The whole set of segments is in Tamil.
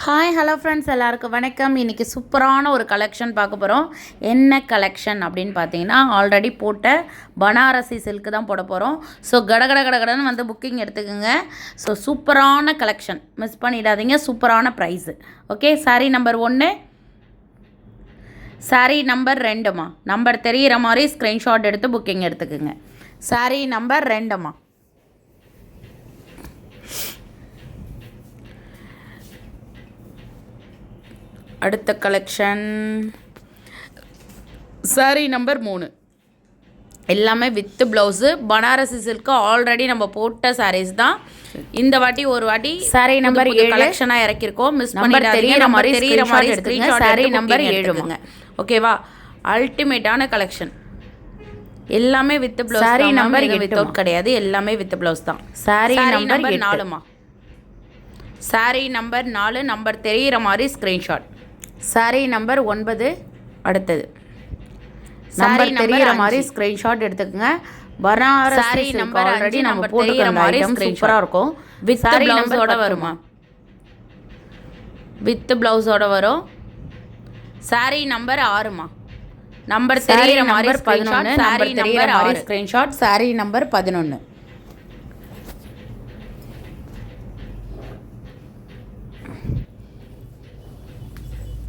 ஹாய் ஹலோ ஃப்ரெண்ட்ஸ் எல்லாருக்கும் வணக்கம். இன்றைக்கி சூப்பரான ஒரு கலெக்ஷன் பார்க்க போகிறோம் என்ன கலெக்ஷன் அப்படின்னு பார்த்தீங்கன்னா ஆல்ரெடி போட்ட பனாரசி சில்க்கு தான் போட போகிறோம் ஸோ கடகட கடகடன்னு வந்து புக்கிங் எடுத்துக்கோங்க. ஸோ சூப்பரான கலெக்ஷன் மிஸ் பண்ணிடாதீங்க சூப்பரான ப்ரைஸு ஓகே சாரி நம்பர் ஒன்று சாரி நம்பர் ரெண்டுமா? நம்பர் தெரிகிற மாதிரி ஸ்க்ரீன்ஷாட் எடுத்து புக்கிங் எடுத்துக்கோங்க. சாரி நம்பர் ரெண்டுமா? அடுத்த கலெக்ஷன் சாரி நம்பர் மூணு. எல்லாமே with blouse Banarasi silk already நம்ம போட்ட சாரீஸ் தான். இந்த வாட்டி ஒரு வாட்டி Saree number ஏழு. கலெக்ஷனாக இறக்கியிருக்கோம். மிஸ் பண்ணிடாதீங்க. தெரியிற மாதிரி தெரியிற மாதிரி எடுத்துக்கங்க. booking ஏழுமா. எடுத்துக்கங்க. ஓகேவா அல்டிமேட்டான கலெக்ஷன் எல்லாமே வித் ப்ளவுஸ் Saree தான் number வித் எட்டுமா. அவுட் கிடையாது. எல்லாமே வித் ப்ளவுஸ் தான். Number எட்டு. நாலுமா? சாரி நம்பர் நாலு. நம்பர் தெரியிற மாதிரி ஸ்க்ரீன்ஷாட் சாரி நம்பர் ஒன்பது அடுத்தது. நம்பர் number மாதிரி. ஸ்க்ரீன்ஷாட் எடுத்துக்கங்க. பனாரசி சாரி நம்பர் ஆல்ரெடி நம்ம போட்டுக்கிற மாதிரி. சூப்பராக இருக்கும். வித் number பிளவுஸோட. வருமா? வித் பிளவுஸோட வரும். சாரி நம்பர் ஆறுமா? நம்பர் சாரி தெரியிற மாதிரி நம்பர் பதினொன்று சாரி நம்பர் ஆறு. ஸ்க்ரீன்ஷாட் சாரி நம்பர் பதினொன்று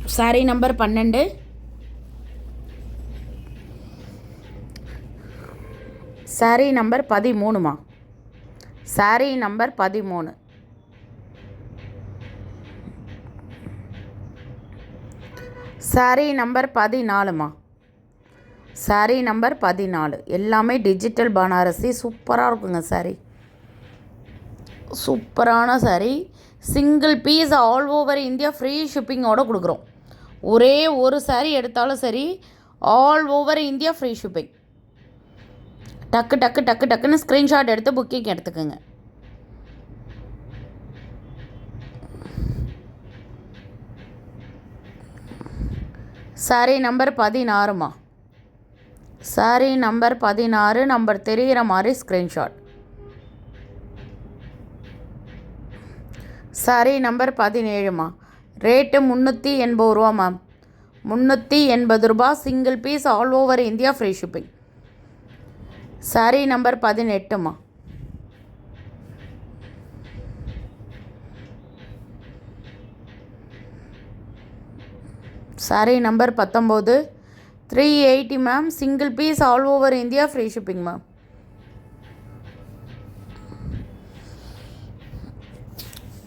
சாரி நம்பர் பன்னெண்டு. சாரி நம்பர் பதிமூணுமா சாரி நம்பர் பதிமூணு. சாரி நம்பர் பதினாலுமா சாரி நம்பர் பதினாலு. எல்லாமே டிஜிட்டல் பனாரசி. சூப்பராக இருக்குங்க சாரி சூப்பரான saree single piece all over India free ஷிப்பிங்கோட கொடுக்குறோம். ஒரே ஒரு சாரீ எடுத்தாலும் சரி all over India free shipping டக்கு டக்கு டக்கு டக்குன்னு ஸ்க்ரீன்ஷாட் எடுத்து புக்கிங் எடுத்துக்கோங்க. சாரி நம்பர் பதினாறுமா சாரி நம்பர் பதினாறு நம்பர் தெரிகிற மாதிரி ஸ்க்ரீன்ஷாட் சாரி நம்பர் பதினேழுமா ரேட்டு முந்நூற்றி எண்பது ரூபா மேம் முந்நூற்றி எண்பது ரூபா single piece all over India free shipping saree number பதினெட்டுமா sorry number பத்தொம்போது three eighty ma'am single piece all over India free shipping ma'am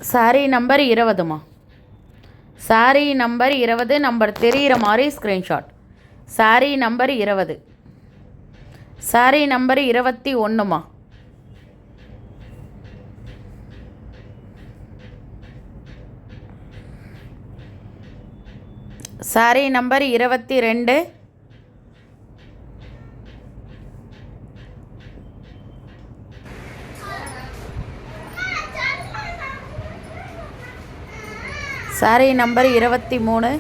saree number இருபதுமா sari number இருபது நம்பர் தெரிகிற மாதிரி ஸ்க்ரீன்ஷாட் சாரீ நம்பர் இருபது. சாரீ நம்பர் இருபத்தி ஒன்றுமா சாரீ நம்பர் இருபத்தி ரெண்டு சாரி நம்பர் இருபத்தி மூணு.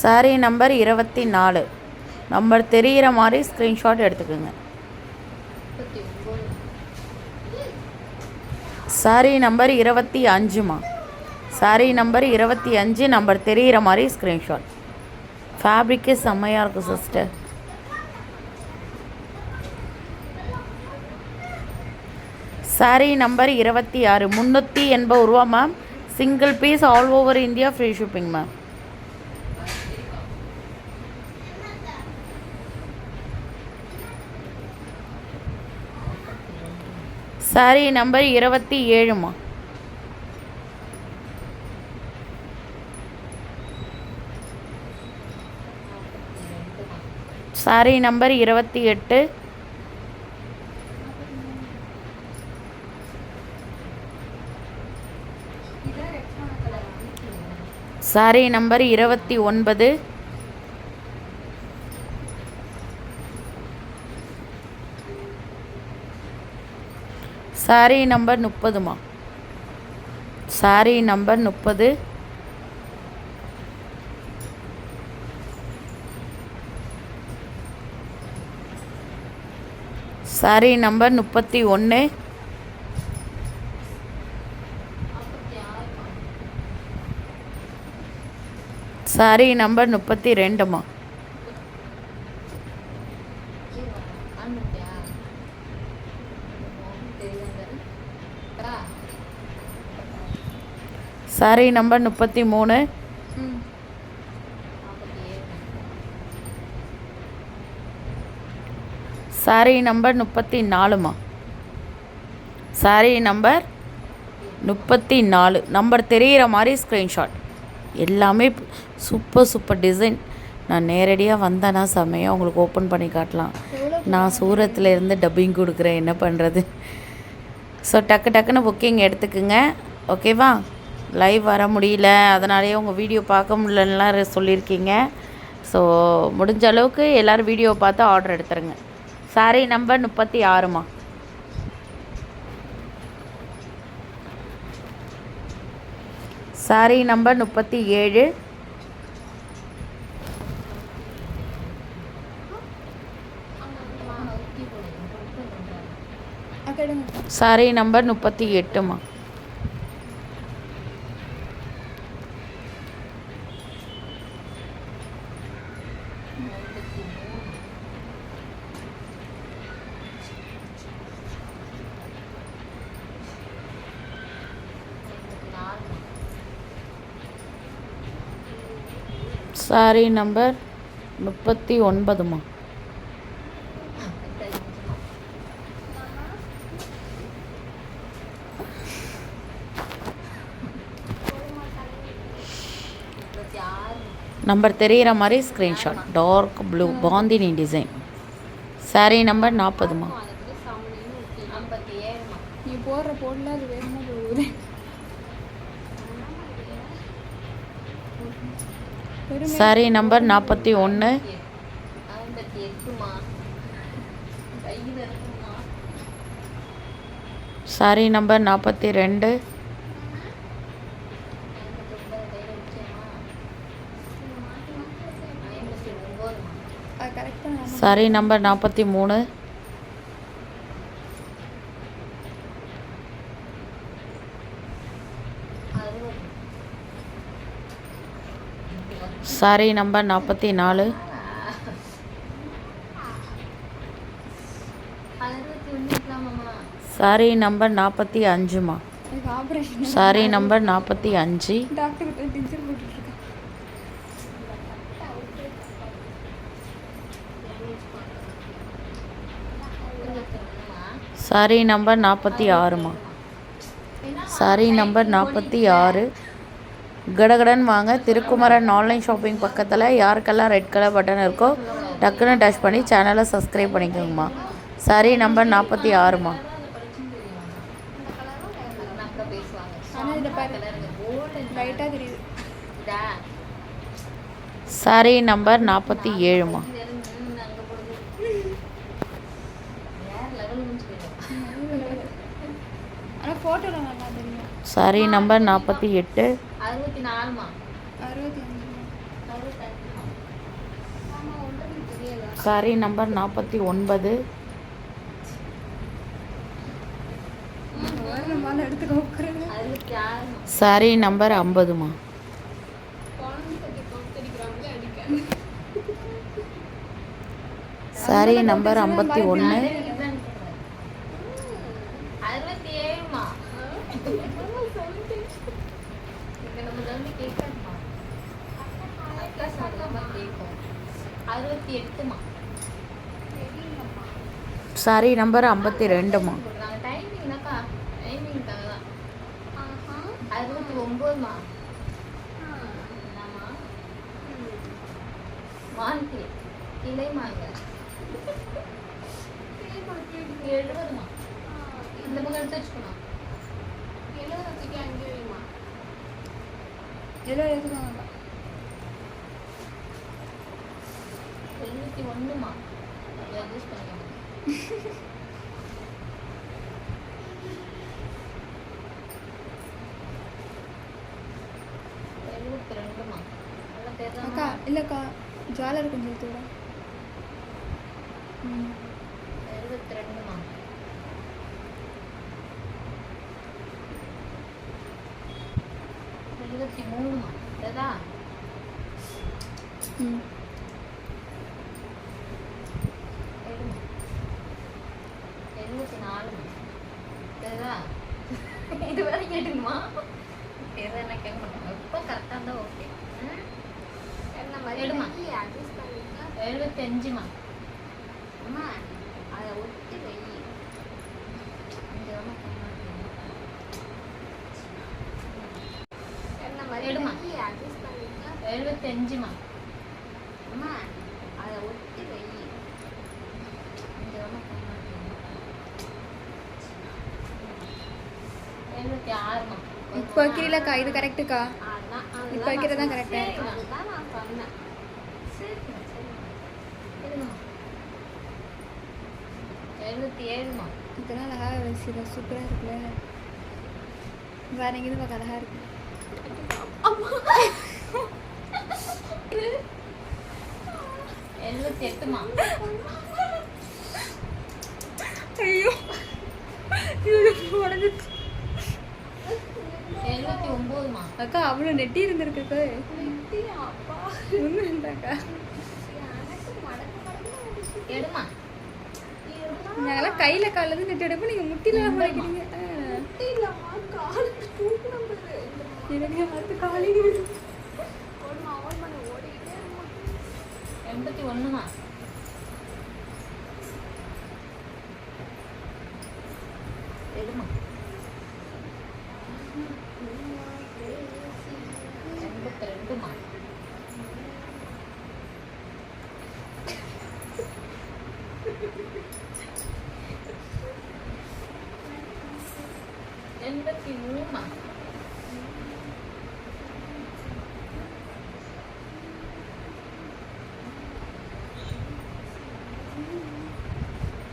சாரி நம்பர் இருபத்தி நாலு. நம்பர் தெரிகிற மாதிரி ஸ்க்ரீன்ஷாட் எடுத்துக்கோங்க. சாரி நம்பர் இருபத்தி அஞ்சுமா? சாரி நம்பர் இருபத்தி அஞ்சு நம்பர் தெரிகிற மாதிரி ஸ்க்ரீன்ஷாட் ஃபேப்ரிக்கே செம்மையாக இருக்கும் சிஸ்டர் சாரி நம்பர் இருபத்தி ஆறு. முந்நூற்றி எண்பது ரூபா ma'am single piece all over India free shipping ma'am saree number இருபத்தி ஏழுமா சாரி நம்பர் இருபத்தி எட்டு. சாரி நம்பர் இருபத்தி ஒன்பது. சாரி நம்பர் முப்பதுமா? சாரி நம்பர் முப்பது. சாரி நம்பர் முப்பத்தி ஒன்று. சாரி நம்பர் முப்பத்தி ரெண்டுமா? சாரி நம்பர் முப்பத்தி மூணு. சாரி நம்பர் முப்பத்தி நாலுமா? சாரி நம்பர் முப்பத்தி நாலு. நம்பர் தெரிகிற மாதிரி ஸ்க்ரீன்ஷாட் எல்லாமே சூப்பர் சூப்பர் டிசைன். நான் நேரடியாக வந்தேன்னா செம்மையாக உங்களுக்கு ஓப்பன் பண்ணி காட்டலாம். நான் சூரத்தில் இருந்து டப்பிங் கொடுக்குறேன். என்ன பண்ணுறது ஸோ டக்கு டக்குன்னு புக்கிங் எடுத்துக்குங்க. ஓகேவா லைவ் வர முடியல. அதனாலேயே உங்கள் வீடியோ பார்க்க முடியலன்னா சொல்லியிருக்கீங்க. ஸோ முடிஞ்ச அளவுக்கு எல்லோரும் வீடியோ பார்த்து ஆர்டர் எடுத்துருங்க. சாரி நம்பர் முப்பத்தி ஆறுமா சாரி நம்பர் முப்பத்தி ஏழு. சாரி நம்பர் முப்பத்தி எட்டுமா? சாரி நம்பர் முப்பத்தி ஒன்பதுமா? நம்பர் தெரிகிற மாதிரி screenshot dark blue bandhani design saree number நாற்பதுமா? Sorry number நாற்பத்தி ஒன்று சாரி நம்பர் நாற்பத்தி ரெண்டு. சாரி நம்பர் நாற்பத்தி மூணு. சாரி நம்பர் நாற்பத்தி நாலு. சாரி நம்பர் நாற்பத்தி அஞ்சுமா. சாரி நம்பர் நாற்பத்தி அஞ்சு. சாரி நம்பர் நாற்பத்தி ஆறுமா. சாரி நம்பர் நாற்பத்தி ஆறு. கடகடன் வாங்க. திருக்குமரன் ஆன்லைன் ஷாப்பிங் பக்கத்தில் யாருக்கெல்லாம் ரெட் கலர் பட்டன் இருக்கோ டக்குன்னு டச் பண்ணி சேனலை சப்ஸ்கிரைப் பண்ணிக்கோங்கம்மா. சரி நம்பர் நாற்பத்தி ஆறுமா சரி நம்பர் நாற்பத்தி ஏழுமா சரி நம்பர் நாற்பத்தி எட்டு. அறுபத்தி நாலுமா அறுபத்தி அஞ்சு சாரி நம்பர் நாற்பத்தி ஒன்பது. சாரி நம்பர் ஐம்பதுமா? சாரி நம்பர் ஐம்பத்தி ஒன்று அறுபத்தி ஏழுமா இங்க நம்ம வந்து கேட்கணுமா அக்கா சாப்பிடாம கேட்கும் அறுபத்தி எட்டுமா? சாரி நம்பர் ஐம்பத்தி ரெண்டுமா? நாங்கள் டைமிங்னாக்கா டைமிங்காக தான் அறுபத்தி ஒம்போதுமா என்னம்மா? வாங்கி கிளைமாங்க எழுபதுமா? இந்த பக்கம் எடுத்து வச்சுக்கணும் எல்லாம் எடுத்துக்கோங்க எழுபத்தி ஒன்றுமா அட்ஜஸ்ட் பண்ணிக்கணும் எழுபத்தி ரெண்டுமா நல்லா அக்கா தெரியுமா இல்லைக்கா ஜுவல்லரி கொஞ்சம் எடுத்து விட ம் எழுபத்தி ரெண்டு எழுபத்தி நாலு சரிதா இது வேற கேட்டுக்குமா எது என்ன கேட்க மாட்டாங்க இருந்தால் ஓகே என்ன மாதிரி எடுமா. எழுபத்தஞ்சுமா அம்மா அதை ஒட்டி வை. எடுமா. எழுபத்தஞ்சுமா அம்மா அதை ஒட்டி வை. இப்போ வைக்கிறீங்களக்கா இது கரெக்டுக்கா இப்ப வைக்கிறது தான் correct ஆ இருக்கு. சரிம்மா, அதுதான் நான் சொன்னேன். சரிம்மா, சரிம்மா. இருங்கம்மா. எழுபத்தி ஏழுமா இதெல்லாம் அழகாக வச்சு சூப்பராக இருக்குல்ல வேற எங்கேயும் பார்க்க அழகாக இருக்கு எழுபத்தி எட்டுமா ஐயோ உடஞ்சிச்சு ஒம்போதுமா? அக்கா அவ்வளோ நெட்டி இருந்திருக்குக்கா ஒன்றும் இல்லைக்கா எடுமா? நாங்களாம் கையில் காலில் நெட்டி எடுப்போம் நீங்கள் முட்டியில் மறைக்கிறீங்க எனக்கு பார்த்து காலி எண்பத்தி ஒண்ணுமா? எடுமா எண்பத்தி ரெண்டுமா எண்பத்தி மூணுமா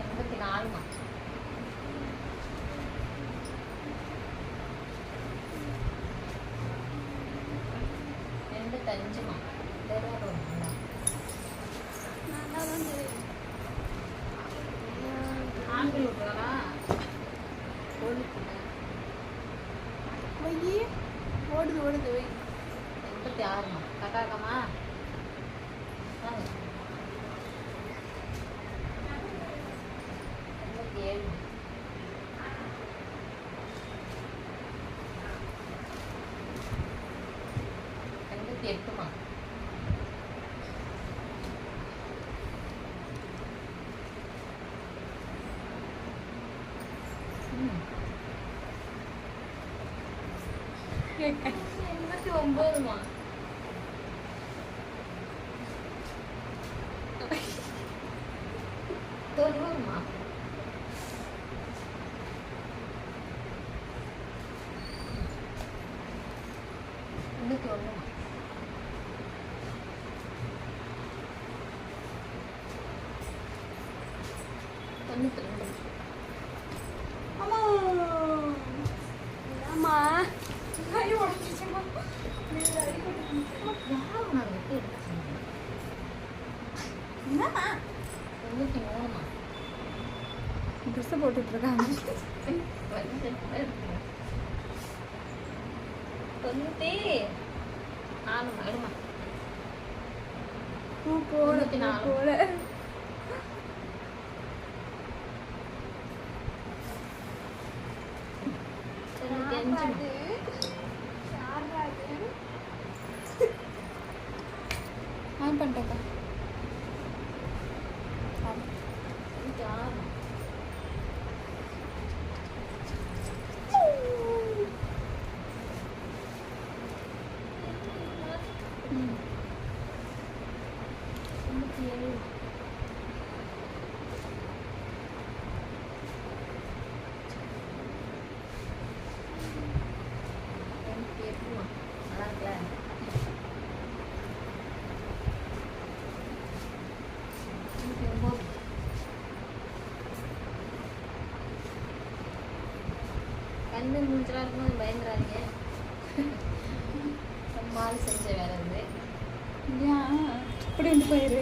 எண்பத்தி நாலுமா எண்பத்தஞ்சுமா ஆண்கள் விட்டுறா ஓடுது ஓடுது வை எண்பத்தி ஆறுமா கட்டாக்கம்மா வாங்க masih ombol mah turun mah ini turun mah ini turun ட்ரெஸ்ஸை போட்டுட்டு இருக்காங்க தொண்ணூத்தி நாலுமா எடுமா பூ போல நாலு. போல ஆன் பண்ணிட்டேக்கா தொண்ணூத்தி ஆறு தொண்ணூத்தி ஏழு தொண்ணூத்தி எட்டுமா நல்லா இருக்குல்ல தொண்ணூத்தி ஒன்பது கண்ணு மூஞ்சலாம் இருக்கும்போது பயந்துறாதீங்க. ரொம்ப ஆள் செஞ்ச வேலை இருந்து ஏன் இப்படி வந்து போயிரு.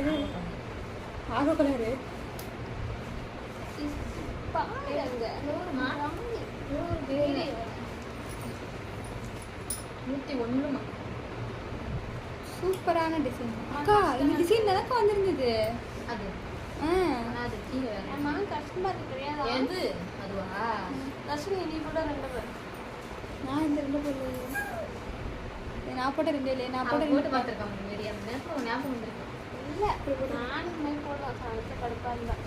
ஆகோ கலரு நூற்றி ஒன்றுமா சூப்பரான டிசைன் அக்கா இந்த டிசைன் தானக்கா வந்திருந்தது. அது. ஆ. தெரியாதா? எது அதுவா? தர்ஷினி நீ கூட ரெண்டு பேர். நான் இந்த ரெண்டு போடல நான் போட்ட ரெண்டு இல்லையே நான் போட்ட போட்டு ரெண்டு பார்த்துருக்காங்க முன்னாடி அந்த நேரத்தில் ஞாபகம் வந்திருக்கு. இல்லை நானும் இந்த மாதிரி போடலாம் அடுத்த கடுப்பாக இருந்தேன்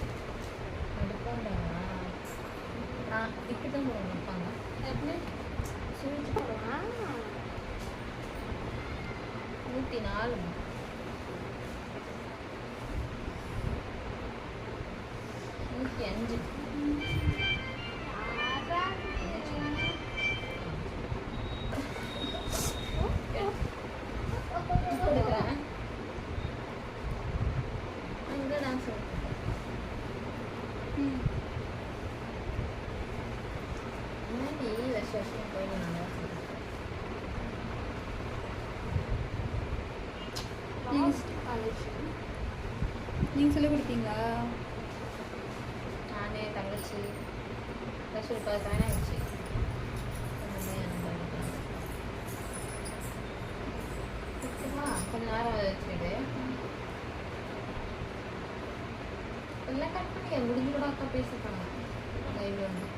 நான் இப்படி தான் போடுவேன் வைப்பாங்க. எப்படி? போடலாம் நூற்றி நாலு நூற்றி அஞ்சு கொடுக்குறேன் அங்கே நான் சொல்கிறேன் ம் முன்னாடி வருஷம் வருஷம் போயிருந்தாங்க நீங்கள் சொல்லிக் கொடுத்தீங்களா? நான் தங்கச்சி வருஷம் இப்போ தானே ஆயிடுச்சு கொஞ்ச நேரம் வச்சுட்டு எல்லாம் கட் பண்ணி முடிஞ்சு கூட அக்கா பேசிட்டாங்க லைவ்ல வந்து.